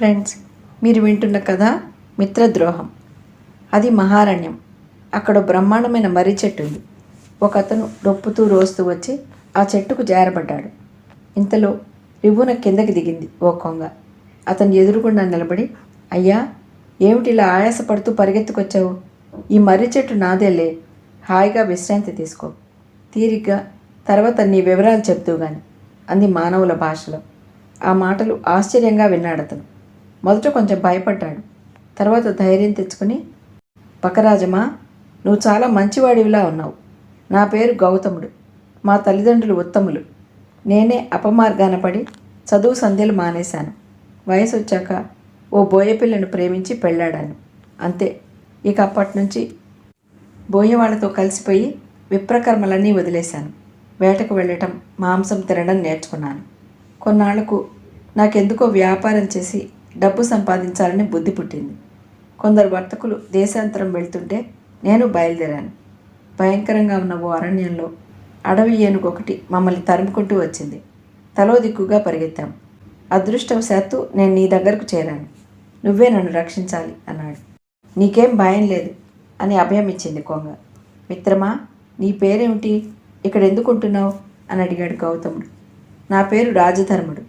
Friends మీరు వింటున్న కథ మిత్రద్రోహం. అది మహారణ్యం. అక్కడ బ్రహ్మాండమైన మర్రి చెట్టు ఉంది. ఒక అతను రొప్పుతూ రోస్తూ వచ్చి ఆ చెట్టుకు జారబడ్డాడు. ఇంతలో రివ్వున కిందకి దిగింది ఓ కొంగ. అతను ఎదురుగుండా నిలబడి అయ్యా ఏమిటి ఇలా ఆయాసపడుతూ పరిగెత్తుకొచ్చావు? ఈ మర్రి చెట్టు నాదేలే హాయిగా విశ్రాంతి తీసుకో. తీరిగ్గా తర్వాత నీ వివరాలు చెప్తూ గాని అంది మానవుల భాషలో. ఆ మాటలు ఆశ్చర్యంగా విన్నాడు అతను మొదట కొంచెం భయపడ్డాడు. తర్వాత ధైర్యం తెచ్చుకుని పకరాజమా నువ్వు చాలా మంచివాడివిలా ఉన్నావు. నా పేరు గౌతముడు. మా తల్లిదండ్రులు ఉత్తములు. నేనే అపమార్గాన పడి చదువు సంధ్యలు మానేశాను. వయసు వచ్చాక ఓ బోయపిల్లను ప్రేమించి పెళ్ళాడాను. అంతే. ఇక అప్పటి నుంచి బోయవాళ్ళతో కలిసిపోయి విప్రకర్మలన్నీ వదిలేశాను. వేటకు వెళ్ళటం మాంసం తినడం నేర్చుకున్నాను. కొన్నాళ్ళకు నాకెందుకో వ్యాపారం చేసి డబ్బు సంపాదించాలని బుద్ధి పుట్టింది. కొందరు వర్తకులు దేశాంతరం వెళ్తుంటే నేను బయలుదేరాను. భయంకరంగా ఉన్న ఓ అరణ్యంలో అడవి ఏనుగొకటి మమ్మల్ని తరుముకుంటూ వచ్చింది. తలో దిక్కుగా పరిగెత్తాం. అదృష్టవశాత్తు నేను నీ దగ్గరకు చేరాను. నువ్వే నన్ను రక్షించాలి అన్నాడు. నీకేం భయం లేదు అని అభయం ఇచ్చింది కొంగ. మిత్రమా నీ పేరేమిటి? ఇక్కడ ఎందుకుంటున్నావు? అని అడిగాడు గౌతముడు. నా పేరు రాజధర్ముడు.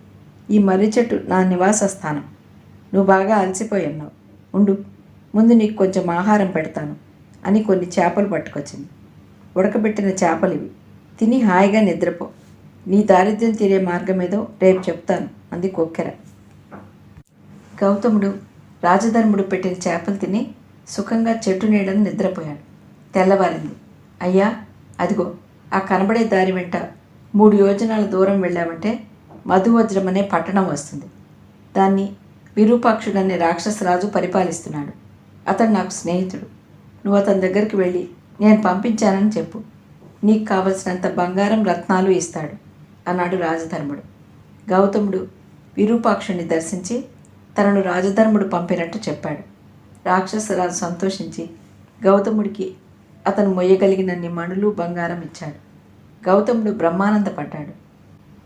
ఈ మర్రి చెట్టు నా నివాస స్థానం నువ్వు బాగా అలసిపోయి ఉన్నావు. ఉండు ముందు నీకు కొంచెం ఆహారం పెడతాను అని కొన్ని చేపలు పట్టుకొచ్చింది. ఉడకబెట్టిన చేపలు ఇవి. తిని హాయిగా నిద్రపో. నీ దారిద్ర్యం తీరే మార్గం ఏదో రేపు చెప్తాను అంది కొక్కెర. గౌతముడు రాజధర్ముడు పెట్టిన చేపలు తిని సుఖంగా చెట్టు నీడని నిద్రపోయాడు. తెల్లవారింది. అయ్యా అదిగో ఆ కనబడే దారి వెంట మూడు యోజనాల దూరం వెళ్ళామంటే మధువజ్రం అనే పట్టణం వస్తుంది. దాన్ని విరూపాక్షుడనే రాక్షసరాజు పరిపాలిస్తున్నాడు. అతడు నాకు స్నేహితుడు. నువ్వు అతని దగ్గరికి వెళ్ళి నేను పంపించానని చెప్పు. నీకు కావలసినంత బంగారం రత్నాలు ఇస్తాడు అన్నాడు రాజధర్ముడు. గౌతముడు విరూపాక్షుని దర్శించి తనను రాజధర్ముడు పంపినట్టు చెప్పాడు. రాక్షసరాజు సంతోషించి గౌతముడికి అతను మొయ్యగలిగినన్ని మణులు బంగారం ఇచ్చాడు. గౌతముడు బ్రహ్మానందపడ్డాడు.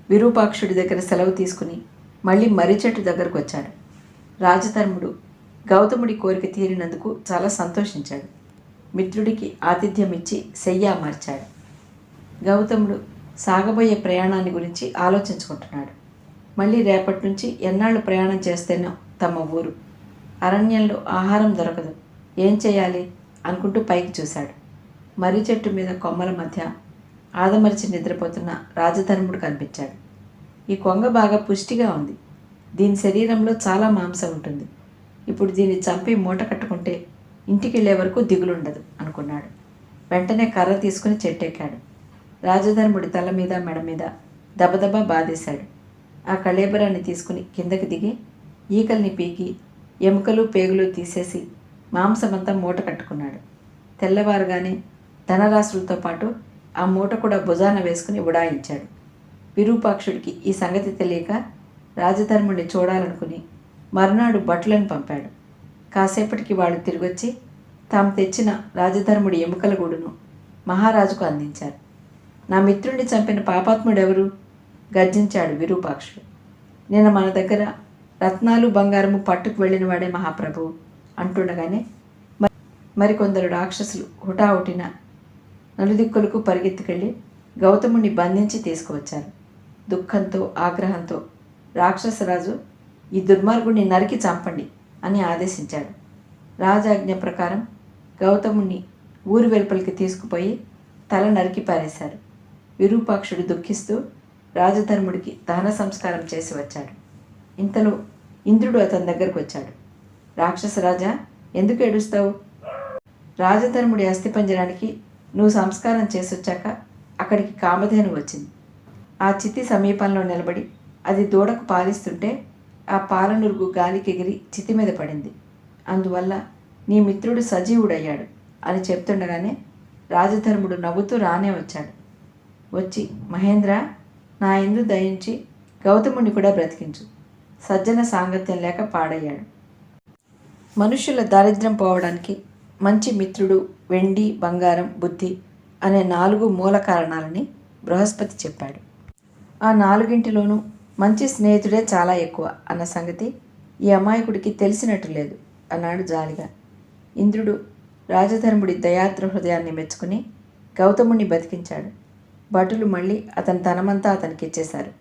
విరూపాక్షుడి దగ్గర సెలవు తీసుకుని మళ్ళీ మర్రిచెట్టు దగ్గరకు వచ్చాడు. రాజధర్ముడు గౌతముడి కోరిక తీరినందుకు చాలా సంతోషించాడు. మిత్రుడికి ఆతిథ్యం ఇచ్చి శయ్య మార్చాడు. గౌతముడు సాగబోయే ప్రయాణాన్ని గురించి ఆలోచించుకుంటున్నాడు. మళ్ళీ రేపటి నుంచి ఎన్నాళ్ళు ప్రయాణం చేస్తేనో తమ ఊరు. అరణ్యంలో ఆహారం దొరకదు. ఏం చేయాలి? అనుకుంటూ పైకి చూశాడు. మర్రి చెట్టు మీద కొమ్మల మధ్య ఆదమరిచి నిద్రపోతున్న రాజధర్ముడు కనిపించాడు. ఈ కొంగ బాగా పుష్టిగా ఉంది. దీని శరీరంలో చాలా మాంసం ఉంటుంది. ఇప్పుడు దీన్ని చంపి మూట కట్టుకుంటే ఇంటికి వెళ్ళే వరకు దిగులుండదు అనుకున్నాడు. వెంటనే కర్ర తీసుకుని చెట్టెక్కాడు. రాజధర్ముడి తల మీద మెడ మీద దబదబా బాధేశాడు. ఆ కళేబరాన్ని తీసుకుని కిందకి దిగి ఈకల్ని పీకి ఎముకలు పేగులు తీసేసి మాంసమంతా మూట కట్టుకున్నాడు. తెల్లవారుగానే ధనరాశులతో పాటు ఆ మూట కూడా భుజాన వేసుకుని ఉడాయించాడు. విరూపాక్షుడికి ఈ సంగతి తెలియక రాజధర్ముడిని చూడాలనుకుని మర్నాడు భటులను పంపాడు. కాసేపటికి వాళ్ళు తిరిగొచ్చి తాము తెచ్చిన రాజధర్ముడి ఎముకల గూడును మహారాజుకు అందించారు. నా మిత్రుణ్ణి చంపిన పాపాత్ముడెవరు? గర్జించాడు విరూపాక్షుడు. నిన్న మన దగ్గర రత్నాలు బంగారము పట్టుకు వెళ్ళిన వాడే మహాప్రభు అంటుండగానే మరికొందరు రాక్షసులు హుటాహుటిన నలుదిక్కులకు పరిగెత్తుకెళ్ళి గౌతముణ్ణి బంధించి తీసుకువచ్చారు. దుఃఖంతో ఆగ్రహంతో రాక్షసరాజు ఈ దుర్మార్గుణ్ణి నరికి చంపండి అని ఆదేశించాడు. రాజాజ్ఞ ప్రకారం గౌతముణ్ణి ఊరి వెలుపలికి తీసుకుపోయి తల నరికి పారేశారు విరూపాక్షుడు దుఃఖిస్తూ రాజధర్ముడికి దహన సంస్కారం చేసి వచ్చాడు. ఇంతలో ఇంద్రుడు అతని దగ్గరకు వచ్చాడు. రాక్షసరాజా ఎందుకు ఏడుస్తావు? రాజధర్ముడి అస్థిపంజరానికి నువ్వు సంస్కారం చేసొచ్చాక అక్కడికి కామధేను వచ్చింది. ఆ చితి సమీపంలో నిలబడి అది దూడకు పాలిస్తుంటే ఆ పాలనురుగు గాలికెగిరి చితి మీద పడింది. అందువల్ల నీ మిత్రుడు సజీవుడయ్యాడు అని చెప్తుండగానే రాజధర్ముడు నవ్వుతూ రానే వచ్చాడు. వచ్చి మహేంద్ర నా ఎందు దయించి గౌతముని కూడా బ్రతికించు. సజ్జన సాంగత్యం లేక పాడయ్యాడు. మనుషుల దారిద్ర్యం పోవడానికి మంచి మిత్రుడు వెండి బంగారం బుద్ధి అనే నాలుగు మూల కారణాలని బృహస్పతి చెప్పాడు. ఆ నాలుగింటిలోనూ మంచి స్నేహితుడే చాలా ఎక్కువ అన్న సంగతి ఈ అమాయకుడికి తెలిసినట్టు లేదు అన్నాడు జాలిగా. ఇంద్రుడు రాజధర్ముడి దయాద్ర హృదయాన్ని మెచ్చుకుని గౌతముణ్ణి బతికించాడు. భటులు మళ్ళీ అతని ధనమంతా అతనికి ఇచ్చేశారు.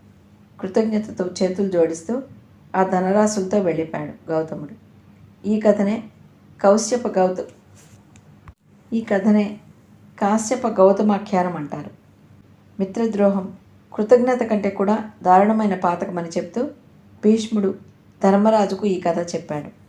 కృతజ్ఞతతో చేతులు జోడిస్తూ ఆ ధనరాశులతో వెళ్ళిపోయాడు గౌతముడు. ఈ కథనే కౌశ్యప గౌత ఈ కథనే కాశ్యప గౌతమాఖ్యానం అంటారు. మిత్రద్రోహం కృతజ్ఞత కంటే కూడా దారుణమైన పాతకమని చెప్తూ భీష్ముడు ధర్మరాజుకు ఈ కథ చెప్పాడు.